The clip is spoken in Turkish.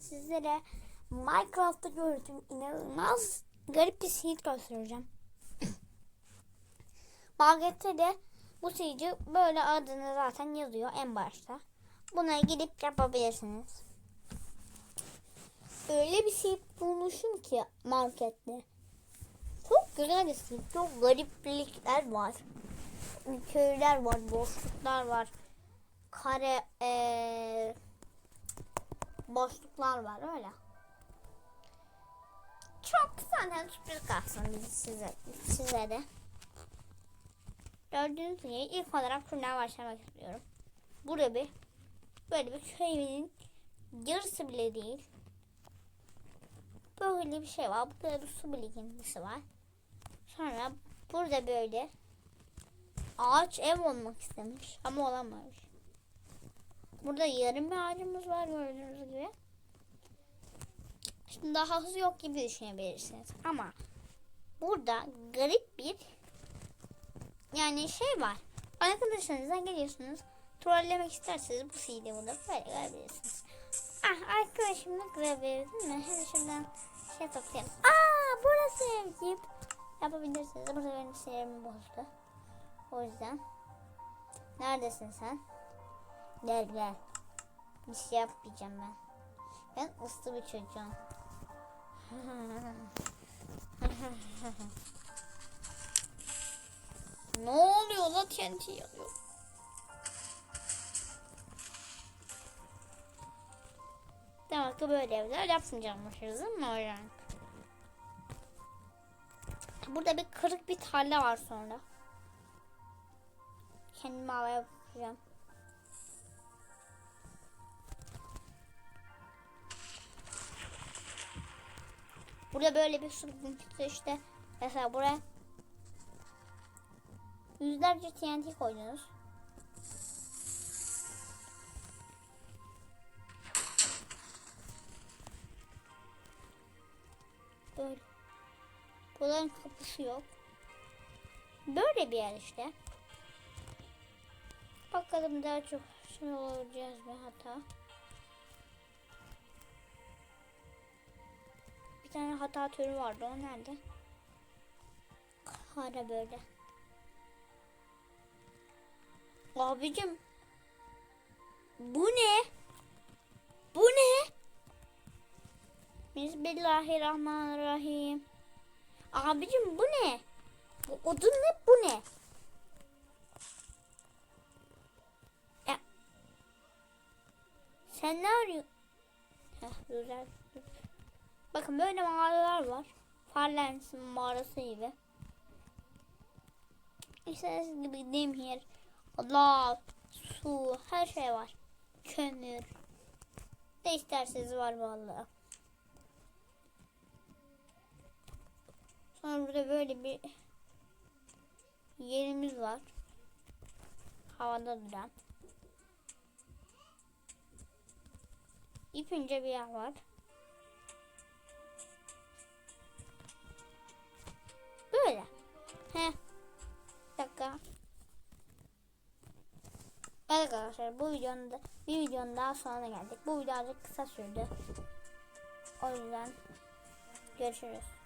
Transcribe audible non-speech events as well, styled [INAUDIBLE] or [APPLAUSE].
sizlere Minecraft'ta gördüğüm inanılmaz garip bir sihir göstereceğim. [COUGHS] Markette de bu sihirci böyle adını zaten yazıyor en başta. Buna gidip yapabilirsiniz. Öyle bir sihir bulmuşum ki markette. Çok güzel bir sihir. Çok gariplikler var. Köyler var, boşluklar var. Kare eee boşluklar var öyle. Çok zaten sürpriz kalsın size, size de. Gördüğünüz gibi ilk olarak şuradan başlamak istiyorum. Burada bir böyle bir köyün yarısı bile değil. Böyle bir şey var. Burada bir su birikintisi var. Sonra burada böyle ağaç ev olmak istemiş ama olamamış. Burada yarım bir ağacımız var gördüğünüz gibi. Şimdi daha hızlı yok gibi düşünebilirsiniz. Ama burada garip bir yani şey var. Arkadaşlarınıza geliyorsunuz. Trollemek isterseniz bu CD burada böyle görebilirsiniz. Ah arkadaşım ne görebiliriz değil mi? Hadi şuradan şey toplayalım. Aa burası evcip. Yapabilirsiniz. Burada benim sinirimi bozdu. O yüzden. Neredesin sen? Gel gel. Bir şey yapmayacağım ben. Ben ıslı bir çocuğum. [LAUGHS] ne oluyor la TNT yanıyor. Demek ki böyle evler yapmayacakmışız değil mi hocam? Burada bir kırık bir tarla var sonra. Kendime hava yapacağım. Burada böyle bir sıkıntı işte. Mesela buraya yüzlerce TNT koydunuz. Böyle. Bunların kapısı yok. Böyle bir yer işte. Bakalım daha çok şey olacağız bir hata. Hata türü vardı. O nerede? Kara böyle. Abicim. Bu ne? Bu ne? Bismillahirrahmanirrahim. Abicim bu ne? Bu odun ne? Bu ne? Sen ne arıyorsun? Heh, güzel. Bakın böyle mağaralar var. Farlens'in mağarası gibi. İstediğiniz gibi demir, lav, su, her şey var. Kömür. Ne isterseniz var vallahi. Sonra burada böyle bir yerimiz var. Havada duran. İpince bir yer var. Videonun da bir videonun daha sonuna geldik. Bu video azıcık kısa sürdü. O yüzden görüşürüz.